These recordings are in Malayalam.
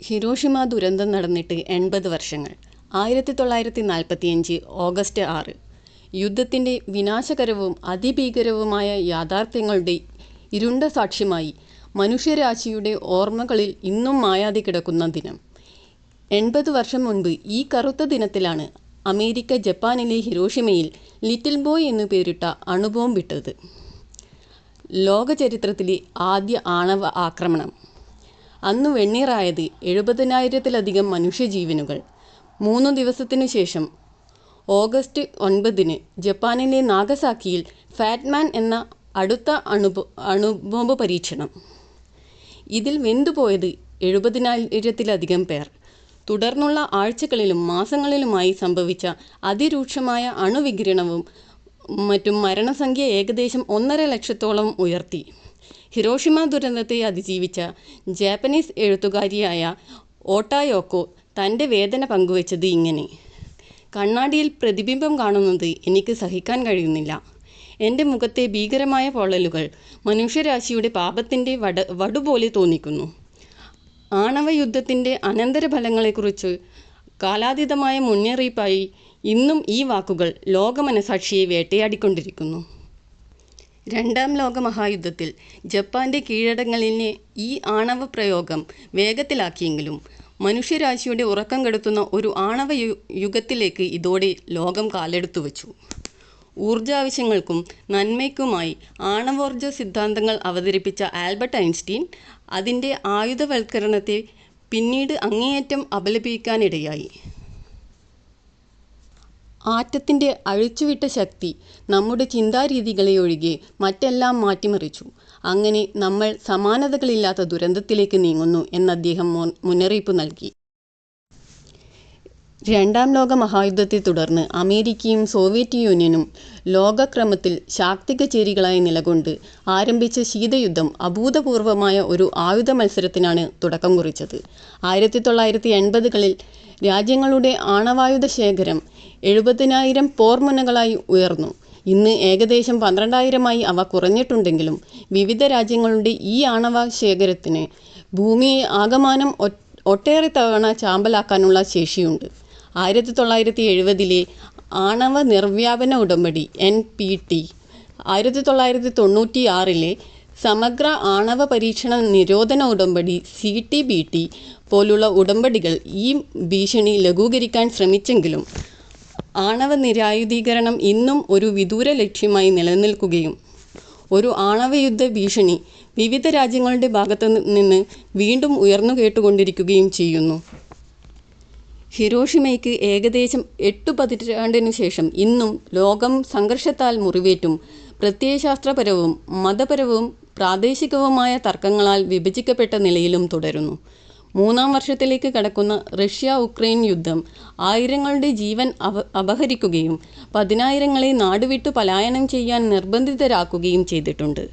ഹിരോഷിമ ദുരന്തം നടന്നിട്ട് എൺപത് വർഷങ്ങൾ. ആയിരത്തി തൊള്ളായിരത്തി നാൽപ്പത്തിയഞ്ച് ഓഗസ്റ്റ് ആറ്. യുദ്ധത്തിന്റെ വിനാശകരവും അതിഭീകരവുമായ യാഥാർത്ഥ്യങ്ങളുടെ ഇരുണ്ട സാക്ഷ്യമായി മനുഷ്യരാശിയുടെ ഓർമ്മകളിൽ ഇന്നും മായാതെ കിടക്കുന്ന ദിനം. എൺപത് വർഷം മുൻപ് ഈ കറുത്ത ദിനത്തിലാണ് അമേരിക്ക ജപ്പാനിലെ ഹിരോഷിമയിൽ ലിറ്റിൽ ബോയ് എന്നു പേരിട്ട അണുബോംബിട്ടത് ലോക ചരിത്രത്തിലെ ആദ്യ ആണവ ആക്രമണം. അന്ന് വെണ്ണീറായത് എഴുപതിനായിരത്തിലധികം മനുഷ്യജീവനുകൾ. മൂന്നു ദിവസത്തിനു ശേഷം ഓഗസ്റ്റ് ഒൻപതിന് ജപ്പാനിലെ നാഗസാക്കിയിൽ ഫാറ്റ്മാൻ എന്ന അടുത്ത അണുബോ അണുബോംബ് പരീക്ഷണം. ഇതിൽ വെന്തുപോയത് എഴുപതിനായിരത്തിലധികം പേർ. തുടർന്നുള്ള ആഴ്ചകളിലും മാസങ്ങളിലുമായി സംഭവിച്ച അതിരൂക്ഷമായ അണുവികിരണവും മറ്റും മരണസംഖ്യ ഏകദേശം ഒന്നര ലക്ഷത്തോളം ഉയർത്തി. ഹിരോഷിമ ദുരന്തത്തെ അതിജീവിച്ച ജാപ്പനീസ് എഴുത്തുകാരിയായ ഓട്ടായോക്കോ തന്റെ വേദന പങ്കുവച്ചത് ഇങ്ങനെ. കണ്ണാടിയിൽ പ്രതിബിംബം കാണുന്നത് എനിക്ക് സഹിക്കാൻ കഴിയുന്നില്ല. എന്റെ മുഖത്തെ ഭീകരമായ പൊള്ളലുകൾ മനുഷ്യരാശിയുടെ പാപത്തിന്റെ വട വടുപോലെ തോന്നിക്കുന്നു. ആണവ ആണവയുദ്ധത്തിന്റെ അനന്തരഫലങ്ങളെക്കുറിച്ച് കാലാതീതമായ മുന്നറിയിപ്പായി ഇന്നും ഈ വാക്കുകൾ ലോകമനസാക്ഷിയെ വേട്ടയാടിക്കൊണ്ടിരിക്കുന്നു. രണ്ടാം ലോക മഹായുദ്ധത്തിൽ ജപ്പാന്റെ കീഴടങ്ങളിലെ ഈ ആണവ പ്രയോഗം വേഗത്തിലാക്കിയെങ്കിലും മനുഷ്യരാശിയുടെ ഉറക്കം കെടുത്തുന്ന ഒരു ആണവ യുഗത്തിലേക്ക് ഇതോടെ ലോകം കാലെടുത്തു വച്ചു. ഊർജാവശ്യങ്ങൾക്കും നന്മയ്ക്കുമായി ആണവോർജ സിദ്ധാന്തങ്ങൾ അവതരിപ്പിച്ച ആൽബർട്ട് ഐൻസ്റ്റീൻ അതിന്റെ ആയുധവൽക്കരണത്തെ പിന്നീട് അങ്ങേയറ്റം അപലപിക്കാനിടയായി. ആറ്റത്തിന്റെ അഴിച്ചുവിട്ട ശക്തി നമ്മുടെ ചിന്താരീതികളെ ഒഴികെ മറ്റെല്ലാം മാറ്റിമറിച്ചു. അങ്ങനെ നമ്മൾ സമാനതകളില്ലാത്ത ദുരന്തത്തിലേക്ക് നീങ്ങുന്നു എന്നദ്ദേഹം മുന്നറിയിപ്പ് നൽകി. രണ്ടാം ലോക മഹായുദ്ധത്തെ തുടർന്ന് അമേരിക്കയും സോവിയറ്റ് യൂണിയനും ലോകക്രമത്തിൽ ശാക്തിക ചേരികളായി നിലകൊണ്ട് ആരംഭിച്ച ശീതയുദ്ധം അഭൂതപൂർവമായ ഒരു ആയുധ മത്സരത്തിനാണ് തുടക്കം കുറിച്ചത്. ആയിരത്തി തൊള്ളായിരത്തി എൺപതുകളിൽ രാജ്യങ്ങളുടെ ആണവായുധ ശേഖരം എഴുപതിനായിരം പോർമുനകളായി ഉയർന്നു. ഇന്ന് ഏകദേശം പന്ത്രണ്ടായിരമായി അവ കുറഞ്ഞിട്ടുണ്ടെങ്കിലും വിവിധ രാജ്യങ്ങളുടെ ഈ ആണവ ശേഖരത്തിന് ഭൂമിയെ ആകമാനം ഒട്ടേറെ തവണ ചാമ്പലാക്കാനുള്ള ശേഷിയുണ്ട്. ആയിരത്തി തൊള്ളായിരത്തി എഴുപതിലെ ആണവ നിർവ്യാപന ഉടമ്പടി എൻ പി ടി ആയിരത്തി തൊള്ളായിരത്തി തൊണ്ണൂറ്റി ആറിലെ സമഗ്ര ആണവ പരീക്ഷണ നിരോധന ഉടമ്പടി സി ടി ബി ടി പോലുള്ള ഉടമ്പടികൾ ഈ ഭീഷണി ലഘൂകരിക്കാൻ ശ്രമിച്ചെങ്കിലും ആണവ നിരായുധീകരണം ഇന്നും ഒരു വിദൂര ലക്ഷ്യമായി നിലനിൽക്കുകയും ഒരു ആണവയുദ്ധ ഭീഷണി വിവിധ രാജ്യങ്ങളുടെ ഭാഗത്തു നിന്ന് വീണ്ടും ഉയർന്നു കേട്ടുകൊണ്ടിരിക്കുകയും ചെയ്യുന്നു. ഹിരോഷിമയ്ക്ക് ഏകദേശം എട്ടു പതിറ്റാണ്ടിനു ശേഷം ഇന്നും ലോകം സംഘർഷത്താൽ മുറിവേറ്റും പ്രത്യയശാസ്ത്രപരവും മതപരവും പ്രാദേശികവുമായ തർക്കങ്ങളാൽ വിഭജിക്കപ്പെട്ട നിലയിലും തുടരുന്നു. മൂന്നാം വർഷത്തിലേക്ക് കടക്കുന്ന റഷ്യ ഉക്രൈൻ യുദ്ധം ആയിരങ്ങളുടെ ജീവൻ അപ അപഹരിക്കുകയും പതിനായിരങ്ങളെ നാടുവിട്ടു പലായനം ചെയ്യാൻ നിർബന്ധിതരാക്കുകയും ചെയ്തിട്ടുണ്ട്.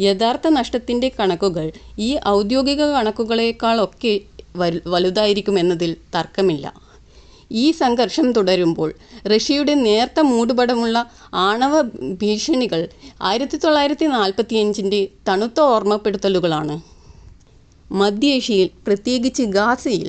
യഥാർത്ഥ നഷ്ടത്തിന്റെ കണക്കുകൾ ഈ ഔദ്യോഗിക കണക്കുകളേക്കാളൊക്കെ വലു വലുതായിരിക്കുമെന്നതിൽ തർക്കമില്ല. ഈ സംഘർഷം തുടരുമ്പോൾ റഷ്യയുടെ നേർത്ത മൂടുപടമുള്ള ആണവ ഭീഷണികൾ ആയിരത്തി തൊള്ളായിരത്തി നാൽപ്പത്തിയഞ്ചിന്റെ തണുത്ത ഓർമ്മപ്പെടുത്തലുകളാണ്. മധ്യേഷ്യയിൽ പ്രത്യേകിച്ച് ഗാസയിൽ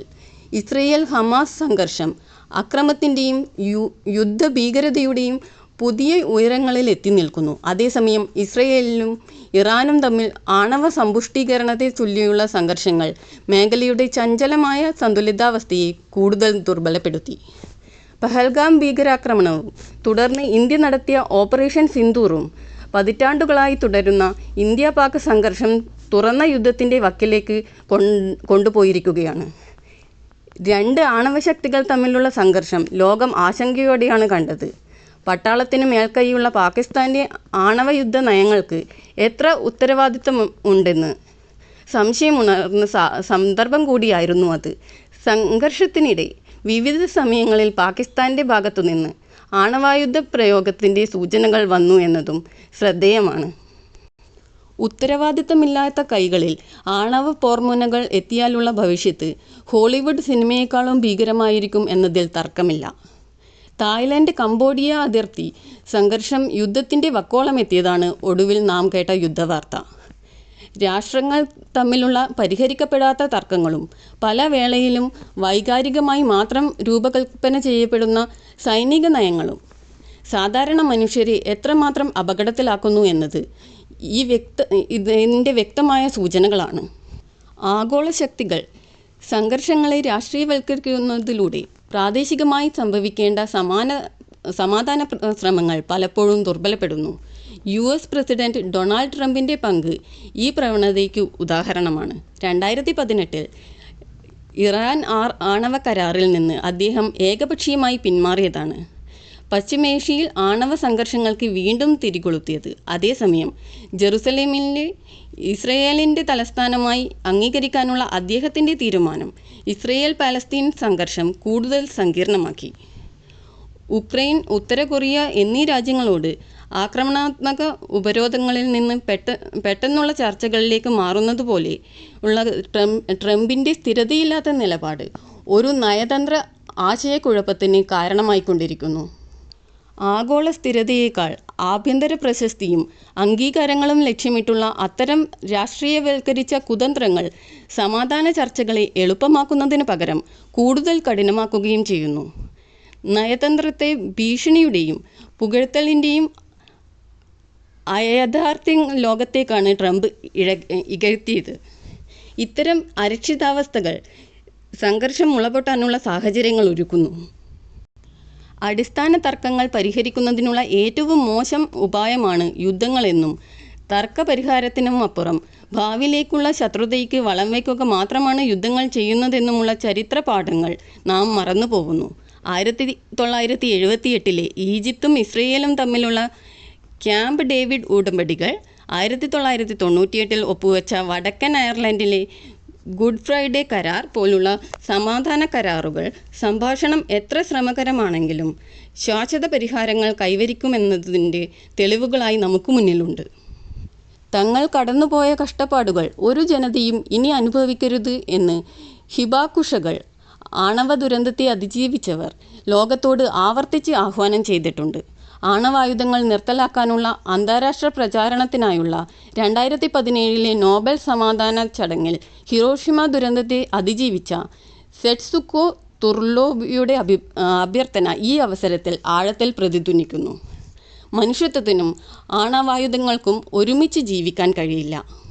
ഇസ്രയേൽ ഹമാസ് സംഘർഷം അക്രമത്തിന്റെയും യു യുദ്ധഭീകരതയുടെയും പുതിയ ഉയരങ്ങളിൽ എത്തി നിൽക്കുന്നു. അതേസമയം ഇസ്രയേലിനും ഇറാനും തമ്മിൽ ആണവ സമ്പുഷ്ടീകരണത്തെ ചൊല്ലിയുള്ള സംഘർഷങ്ങൾ മേഖലയുടെ ചഞ്ചലമായ സന്തുലിതാവസ്ഥയെ കൂടുതൽ ദുർബലപ്പെടുത്തി. പഹൽഗാം ഭീകരാക്രമണവും തുടർന്ന് ഇന്ത്യ നടത്തിയ ഓപ്പറേഷൻ സിന്ദൂറും പതിറ്റാണ്ടുകളായി തുടരുന്ന ഇന്ത്യ പാക് സംഘർഷം തുറന്ന യുദ്ധത്തിന്റെ വക്കിലേക്ക് കൊണ്ടുപോയിരിക്കുകയാണ്. രണ്ട് ആണവശക്തികൾ തമ്മിലുള്ള സംഘർഷം ലോകം ആശങ്കയോടെയാണ് കണ്ടത്. പട്ടാളത്തിന് മേൽക്കൈയുള്ള പാകിസ്ഥാന്റെ ആണവ യുദ്ധ നയങ്ങൾക്ക് എത്ര ഉത്തരവാദിത്വം ഉണ്ടെന്ന് സംശയമുണർന്ന സന്ദർഭം കൂടിയായിരുന്നു അത്. സംഘർഷത്തിനിടെ വിവിധ സമയങ്ങളിൽ പാകിസ്ഥാന്റെ ഭാഗത്തുനിന്ന് ആണവായുധ പ്രയോഗത്തിന്റെ സൂചനകൾ വന്നു എന്നതും ശ്രദ്ധേയമാണ്. ഉത്തരവാദിത്തമില്ലാത്ത കൈകളിൽ ആണവ പോർമുനകൾ എത്തിയാലുള്ള ഭവിഷ്യത്ത് ഹോളിവുഡ് സിനിമയേക്കാളും ഭീകരമായിരിക്കും എന്നതിൽ തർക്കമില്ല. തായ്ലൻഡ് കംബോഡിയ അതിർത്തി സംഘർഷം യുദ്ധത്തിന്റെ വക്കോളമെത്തിയതാണ് ഒടുവിൽ നാം കേട്ട യുദ്ധവാർത്ത. രാഷ്ട്രങ്ങൾ തമ്മിലുള്ള പരിഹരിക്കപ്പെടാത്ത തർക്കങ്ങളും പല വേളയിലും വൈകാരികമായി മാത്രം രൂപകൽപ്പന ചെയ്യപ്പെടുന്ന സൈനിക നയങ്ങളും സാധാരണ മനുഷ്യരെ എത്രമാത്രം അപകടത്തിലാക്കുന്നു എന്നത് ഈ വ്യക്ത ഇതിന്റെ വ്യക്തമായ സൂചനകളാണ്. ആഗോള ശക്തികൾ സംഘർഷങ്ങളെ രാഷ്ട്രീയവൽക്കരിക്കുന്നതിലൂടെ പ്രാദേശികമായി സംഭവിക്കേണ്ട സമാന സമാധാന ശ്രമങ്ങൾ പലപ്പോഴും ദുർബലപ്പെടുന്നു. യു എസ് പ്രസിഡന്റ് ഡൊണാൾഡ് ട്രംപിന്റെ പങ്ക് ഈ പ്രവണതയ്ക്ക് ഉദാഹരണമാണ്. രണ്ടായിരത്തി പതിനെട്ടിൽ ഇറാൻ ആർ ആണവ കരാറിൽ നിന്ന് അദ്ദേഹം ഏകപക്ഷീയമായി പിന്മാറിയതാണ്. പശ്ചിമേഷ്യയിൽ ആണവ സംഘർഷങ്ങൾക്ക് വീണ്ടും തിരികൊളുത്തിയത്. അതേസമയം ജെറുസലേമിലെ ഇസ്രയേലിന്റെ തലസ്ഥാനമായി അംഗീകരിക്കാനുള്ള അദ്ദേഹത്തിന്റെ തീരുമാനം ഇസ്രയേൽ പാലസ്തീൻ സംഘർഷം കൂടുതൽ സങ്കീർണമാക്കി. ഉക്രൈൻ ഉത്തര കൊറിയ എന്നീ രാജ്യങ്ങളോട് ആക്രമണാത്മക ഉപരോധങ്ങളിൽ നിന്ന് പെട്ട പെട്ടെന്നുള്ള ചർച്ചകളിലേക്ക് മാറുന്നതുപോലെ ഉള്ള ട്രംപ് ട്രംപിന്റെ സ്ഥിരതയില്ലാത്ത നിലപാട് ഒരു നയതന്ത്ര ആശയക്കുഴപ്പത്തിന് കാരണമായിക്കൊണ്ടിരിക്കുന്നു. ആഗോള സ്ഥിരതയേക്കാൾ ആഭ്യന്തര പ്രശസ്തിയും അംഗീകാരങ്ങളും ലക്ഷ്യമിട്ടുള്ള അത്തരം രാഷ്ട്രീയവൽക്കരിച്ച കുതന്ത്രങ്ങൾ സമാധാന ചർച്ചകളെ എളുപ്പമാക്കുന്നതിന് പകരം കൂടുതൽ കഠിനമാക്കുകയും ചെയ്യുന്നു. നയതന്ത്രത്തെ ഭീഷണിയുടെയും പുകഴ്ത്തലിന്റെയും അയഥാർത്ഥ്യ ലോകത്തേക്കാണ് ട്രംപ് ഇഴ ഇകഴ്ത്തിയത്. ഇത്തരം അരക്ഷിതാവസ്ഥകൾ സംഘർഷം മുളപൊട്ടാനുള്ള സാഹചര്യങ്ങൾ ഒരുക്കുന്നു. അടിസ്ഥാന തർക്കങ്ങൾ പരിഹരിക്കുന്നതിനുള്ള ഏറ്റവും മോശം ഉപായമാണ് യുദ്ധങ്ങളെന്നും തർക്ക പരിഹാരത്തിനും അപ്പുറം. ഭാവിയിലേക്കുള്ള ശത്രുതയ്ക്ക് വളം വയ്ക്കുക മാത്രമാണ് യുദ്ധങ്ങൾ ചെയ്യുന്നതെന്നുമുള്ള ചരിത്ര പാഠങ്ങൾ നാം മറന്നു പോകുന്നു. ആയിരത്തി തൊള്ളായിരത്തി എഴുപത്തി എട്ടിലെ ഈജിപ്തും ഇസ്രയേലും തമ്മിലുള്ള ക്യാമ്പ് ഡേവിഡ് ഉടമ്പടികൾ ആയിരത്തി തൊള്ളായിരത്തി തൊണ്ണൂറ്റിയെട്ടിൽ ഒപ്പുവെച്ച വടക്കൻ അയർലൻഡിലെ ഗുഡ് ഫ്രൈഡേ കരാർ പോലുള്ള സമാധാന കരാറുകൾ സംഭാഷണം എത്ര ശ്രമകരമാണെങ്കിലും ശാശ്വത പരിഹാരങ്ങൾ കൈവരിക്കുമെന്നതിന്റെ തെളിവുകളായി നമുക്ക് മുന്നിലുണ്ട്. തങ്ങൾ കടന്നുപോയ കഷ്ടപ്പാടുകൾ ഒരു ജനതയും ഇനി അനുഭവിക്കരുത് എന്ന് ഹിബാക്കുഷകൾ ആണവ ദുരന്തത്തെ അതിജീവിച്ചവർ ലോകത്തോട് ആവർത്തിച്ച് ആഹ്വാനം ചെയ്തിട്ടുണ്ട്. ആണവായുധങ്ങൾ നിർത്തലാക്കാനുള്ള അന്താരാഷ്ട്ര പ്രചാരണത്തിനായുള്ള രണ്ടായിരത്തി പതിനേഴിലെ നോബൽ സമാധാന ചടങ്ങിൽ ഹിറോഷിമ ദുരന്തത്തെ അതിജീവിച്ച സെറ്റ്സുക്കോ തുർലോബിയുടെ അഭി അഭ്യർത്ഥന ഈ അവസരത്തിൽ ആഴത്തിൽ പ്രതിധ്വനിക്കുന്നു. മനുഷ്യത്വത്തിനും ആണവായുധങ്ങൾക്കും ഒരുമിച്ച് ജീവിക്കാൻ കഴിയില്ല.